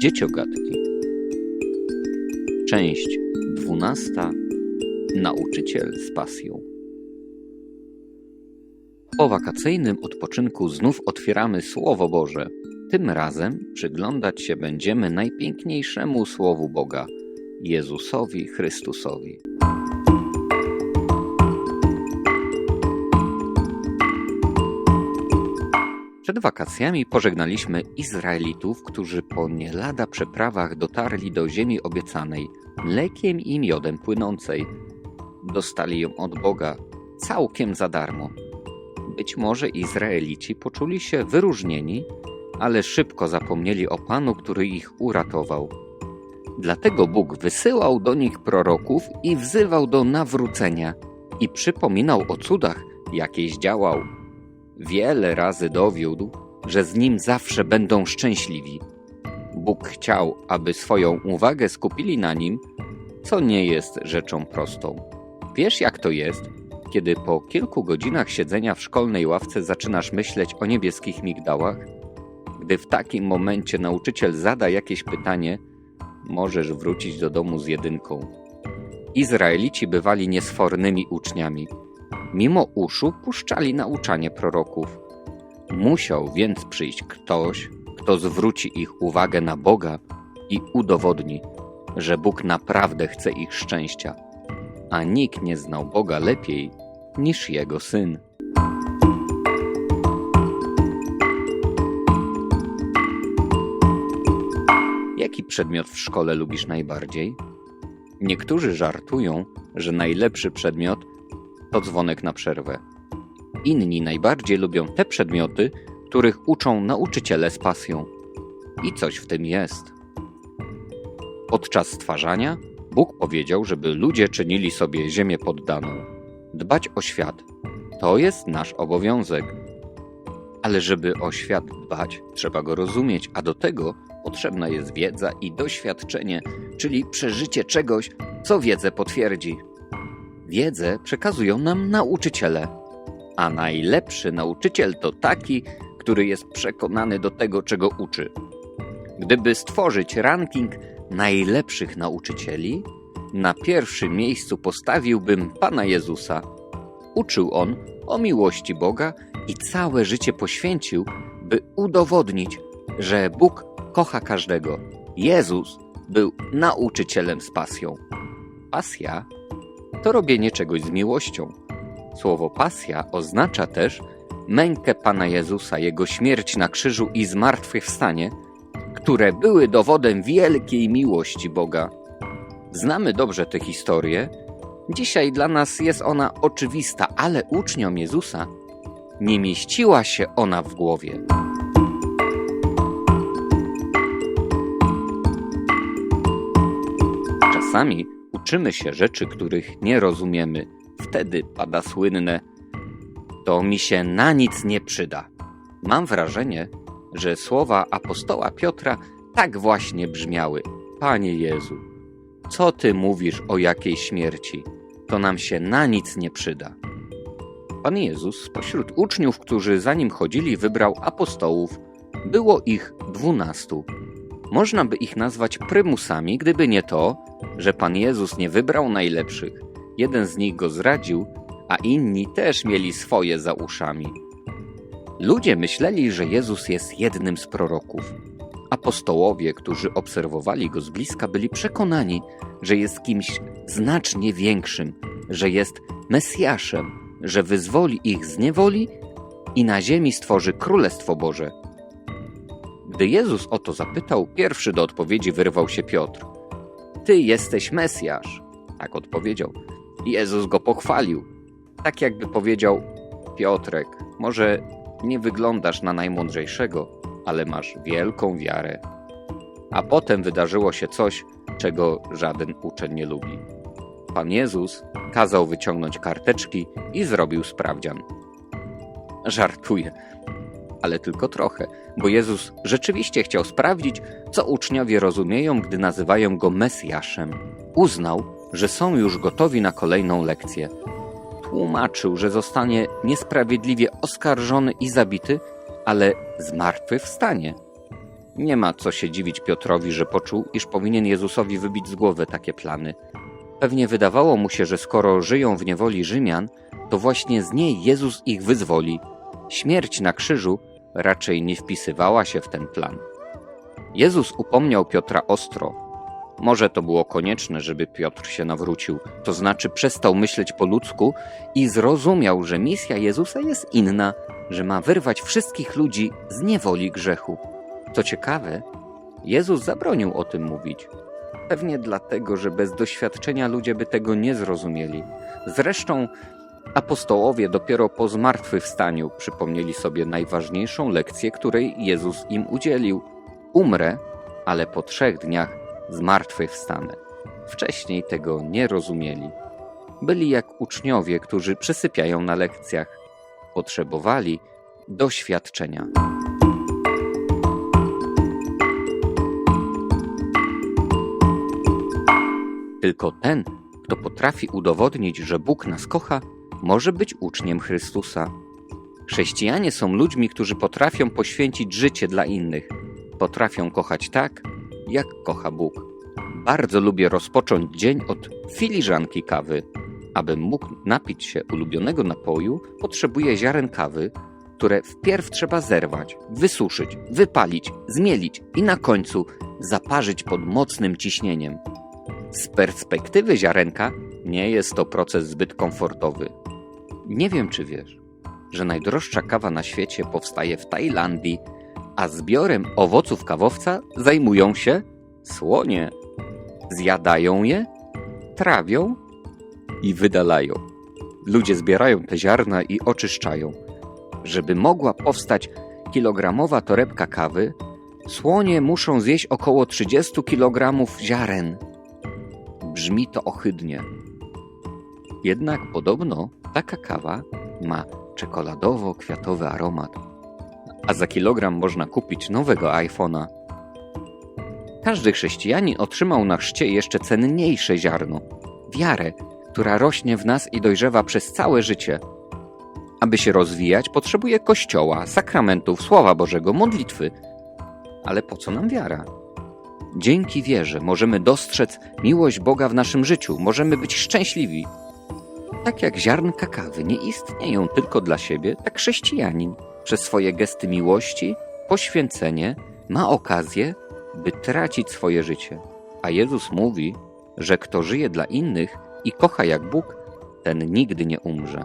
Dzieciogatki. Część dwunasta. Nauczyciel z pasją. Po wakacyjnym odpoczynku znów otwieramy Słowo Boże. Tym razem przyglądać się będziemy najpiękniejszemu Słowu Boga Jezusowi Chrystusowi. Przed wakacjami pożegnaliśmy Izraelitów, którzy po nie lada przeprawach dotarli do ziemi obiecanej, mlekiem i miodem płynącej. Dostali ją od Boga całkiem za darmo. Być może Izraelici poczuli się wyróżnieni, ale szybko zapomnieli o Panu, który ich uratował. Dlatego Bóg wysyłał do nich proroków i wzywał do nawrócenia i przypominał o cudach, jakie zdziałał wiele razy dowiódł, że z nim zawsze będą szczęśliwi. Bóg chciał, aby swoją uwagę skupili na nim, co nie jest rzeczą prostą. Wiesz, jak to jest, kiedy po kilku godzinach siedzenia w szkolnej ławce zaczynasz myśleć o niebieskich migdałach? Gdy w takim momencie nauczyciel zada jakieś pytanie, możesz wrócić do domu z jedynką. Izraelici bywali niesfornymi uczniami mimo uszu puszczali nauczanie proroków. Musiał więc przyjść ktoś, kto zwróci ich uwagę na Boga i udowodni, że Bóg naprawdę chce ich szczęścia, a nikt nie znał Boga lepiej niż jego syn. Jaki przedmiot w szkole lubisz najbardziej? Niektórzy żartują, że najlepszy przedmiot to dzwonek na przerwę. Inni najbardziej lubią te przedmioty, których uczą nauczyciele z pasją. I coś w tym jest. Podczas stwarzania Bóg powiedział, żeby ludzie czynili sobie ziemię poddaną. Dbać o świat to jest nasz obowiązek. Ale żeby o świat dbać, trzeba go rozumieć, a do tego potrzebna jest wiedza i doświadczenie, czyli przeżycie czegoś, co wiedzę potwierdzi. Wiedzę przekazują nam nauczyciele, a najlepszy nauczyciel to taki, który jest przekonany do tego, czego uczy. Gdyby stworzyć ranking najlepszych nauczycieli, na pierwszym miejscu postawiłbym Pana Jezusa. Uczył on o miłości Boga i całe życie poświęcił, by udowodnić, że Bóg kocha każdego. Jezus był nauczycielem z pasją. Pasja to robienie czegoś z miłością. Słowo pasja oznacza też mękę Pana Jezusa, Jego śmierć na krzyżu i zmartwychwstanie, które były dowodem wielkiej miłości Boga. Znamy dobrze tę historię. Dzisiaj dla nas jest ona oczywista, ale uczniom Jezusa nie mieściła się ona w głowie. Czasami uczymy się rzeczy, których nie rozumiemy. Wtedy pada słynne: To mi się na nic nie przyda. Mam wrażenie, że słowa apostoła Piotra tak właśnie brzmiały: Panie Jezu, co ty mówisz o jakiej śmierci? To nam się na nic nie przyda. Pan Jezus spośród uczniów, którzy za nim chodzili, wybrał apostołów. Było ich dwunastu. Można by ich nazwać prymusami, gdyby nie to, że Pan Jezus nie wybrał najlepszych. Jeden z nich go zradził, a inni też mieli swoje za uszami. Ludzie myśleli, że Jezus jest jednym z proroków. Apostołowie, którzy obserwowali go z bliska, byli przekonani, że jest kimś znacznie większym, że jest Mesjaszem, że wyzwoli ich z niewoli i na ziemi stworzy Królestwo Boże. Gdy Jezus o to zapytał, pierwszy do odpowiedzi wyrwał się Piotr. Ty jesteś Mesjasz, tak odpowiedział. Jezus go pochwalił. Tak jakby powiedział: Piotrek, może nie wyglądasz na najmądrzejszego, ale masz wielką wiarę. A potem wydarzyło się coś, czego żaden uczeń nie lubi. Pan Jezus kazał wyciągnąć karteczki i zrobił sprawdzian. Żartuję, ale tylko trochę, bo Jezus rzeczywiście chciał sprawdzić, co uczniowie rozumieją, gdy nazywają go Mesjaszem. Uznał, że są już gotowi na kolejną lekcję. Tłumaczył, że zostanie niesprawiedliwie oskarżony i zabity, ale zmartwychwstanie. Nie ma co się dziwić Piotrowi, że poczuł, iż powinien Jezusowi wybić z głowy takie plany. Pewnie wydawało mu się, że skoro żyją w niewoli Rzymian, to właśnie z niej Jezus ich wyzwoli. Śmierć na krzyżu raczej nie wpisywała się w ten plan. Jezus upomniał Piotra ostro. Może to było konieczne, żeby Piotr się nawrócił, to znaczy przestał myśleć po ludzku i zrozumiał, że misja Jezusa jest inna, że ma wyrwać wszystkich ludzi z niewoli grzechu. Co ciekawe, Jezus zabronił o tym mówić. Pewnie dlatego, że bez doświadczenia ludzie by tego nie zrozumieli. Zresztą apostołowie dopiero po zmartwychwstaniu przypomnieli sobie najważniejszą lekcję, której Jezus im udzielił. Umrę, ale po trzech dniach zmartwychwstanę. Wcześniej tego nie rozumieli. Byli jak uczniowie, którzy przysypiają na lekcjach. Potrzebowali doświadczenia. Tylko ten, kto potrafi udowodnić, że Bóg nas kocha, może być uczniem Chrystusa. Chrześcijanie są ludźmi, którzy potrafią poświęcić życie dla innych. Potrafią kochać tak, jak kocha Bóg. Bardzo lubię rozpocząć dzień od filiżanki kawy. Abym mógł napić się ulubionego napoju, potrzebuję ziaren kawy, które wpierw trzeba zerwać, wysuszyć, wypalić, zmielić i na końcu zaparzyć pod mocnym ciśnieniem. Z perspektywy ziarenka nie jest to proces zbyt komfortowy. Nie wiem, czy wiesz, że najdroższa kawa na świecie powstaje w Tajlandii, a zbiorem owoców kawowca zajmują się słonie. Zjadają je, trawią i wydalają. Ludzie zbierają te ziarna i oczyszczają. Żeby mogła powstać kilogramowa torebka kawy, słonie muszą zjeść około 30 kilogramów ziaren. Brzmi to ohydnie. Jednak podobno taka kawa ma czekoladowo-kwiatowy aromat, a za kilogram można kupić nowego iPhone'a. Każdy chrześcijanin otrzymał na chrzcie jeszcze cenniejsze ziarno wiarę, która rośnie w nas i dojrzewa przez całe życie. Aby się rozwijać, potrzebuje kościoła, sakramentów, słowa Bożego, modlitwy. Ale po co nam wiara? Dzięki wierze możemy dostrzec miłość Boga w naszym życiu, możemy być szczęśliwi. Tak jak ziarnka kawy nie istnieją tylko dla siebie, tak chrześcijanin przez swoje gesty miłości, poświęcenie ma okazję, by tracić swoje życie. A Jezus mówi, że kto żyje dla innych i kocha jak Bóg, ten nigdy nie umrze.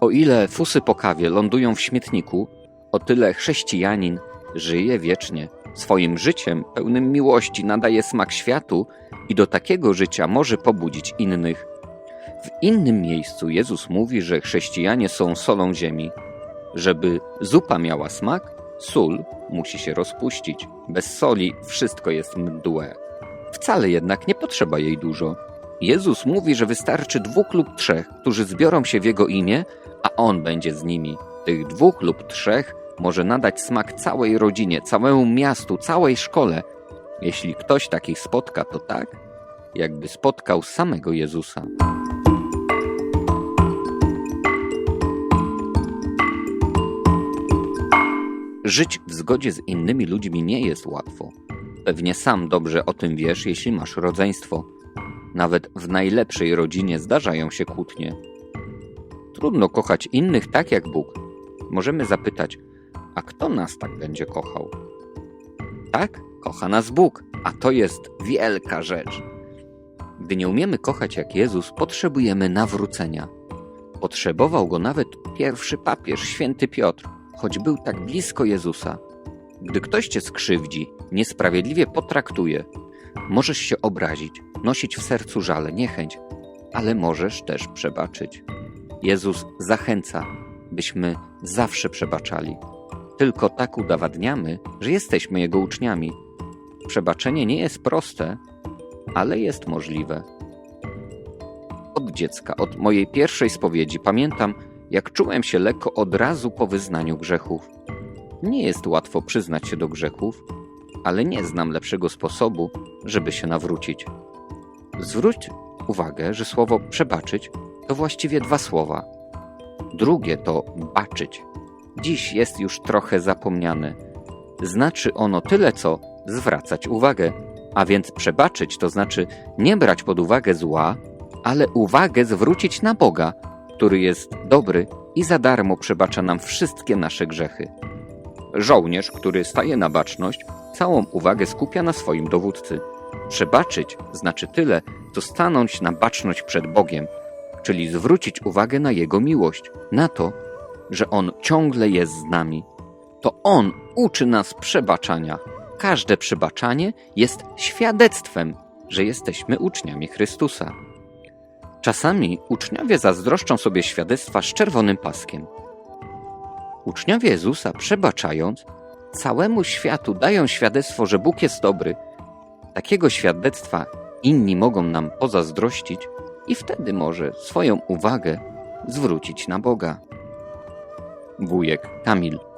O ile fusy po kawie lądują w śmietniku, o tyle chrześcijanin żyje wiecznie. Swoim życiem pełnym miłości nadaje smak światu i do takiego życia może pobudzić innych. Innym miejscu Jezus mówi, że chrześcijanie są solą ziemi. Żeby zupa miała smak, sól musi się rozpuścić. Bez soli wszystko jest mdłe. Wcale jednak nie potrzeba jej dużo. Jezus mówi, że wystarczy dwóch lub trzech, którzy zbiorą się w Jego imię, a On będzie z nimi. Tych dwóch lub trzech może nadać smak całej rodzinie, całemu miastu, całej szkole. Jeśli ktoś takich spotka, to tak, jakby spotkał samego Jezusa. Żyć w zgodzie z innymi ludźmi nie jest łatwo. Pewnie sam dobrze o tym wiesz, jeśli masz rodzeństwo. Nawet w najlepszej rodzinie zdarzają się kłótnie. Trudno kochać innych tak jak Bóg. Możemy zapytać, a kto nas tak będzie kochał? Tak, kocha nas Bóg, a to jest wielka rzecz. Gdy nie umiemy kochać jak Jezus, potrzebujemy nawrócenia. Potrzebował go nawet pierwszy papież, święty Piotr, choć był tak blisko Jezusa. Gdy ktoś cię skrzywdzi, niesprawiedliwie potraktuje, możesz się obrazić, nosić w sercu żale, niechęć, ale możesz też przebaczyć. Jezus zachęca, byśmy zawsze przebaczali. Tylko tak udowadniamy, że jesteśmy Jego uczniami. Przebaczenie nie jest proste, ale jest możliwe. Od dziecka, od mojej pierwszej spowiedzi, pamiętam, jak czułem się lekko od razu po wyznaniu grzechów. Nie jest łatwo przyznać się do grzechów, ale nie znam lepszego sposobu, żeby się nawrócić. Zwróć uwagę, że słowo przebaczyć to właściwie dwa słowa. Drugie to baczyć. Dziś jest już trochę zapomniane. znaczy ono tyle co zwracać uwagę. A więc przebaczyć to znaczy nie brać pod uwagę zła, ale uwagę zwrócić na Boga, który jest dobry i za darmo przebacza nam wszystkie nasze grzechy. Żołnierz, który staje na baczność, całą uwagę skupia na swoim dowódcy. Przebaczyć znaczy tyle, co stanąć na baczność przed Bogiem, czyli zwrócić uwagę na Jego miłość, na to, że On ciągle jest z nami. To On uczy nas przebaczania. Każde przebaczanie jest świadectwem, że jesteśmy uczniami Chrystusa. Czasami uczniowie zazdroszczą sobie świadectwa z czerwonym paskiem. Uczniowie Jezusa, przebaczając, całemu światu dają świadectwo, że Bóg jest dobry. Takiego świadectwa inni mogą nam pozazdrościć i wtedy może swoją uwagę zwrócić na Boga. Wujek Kamil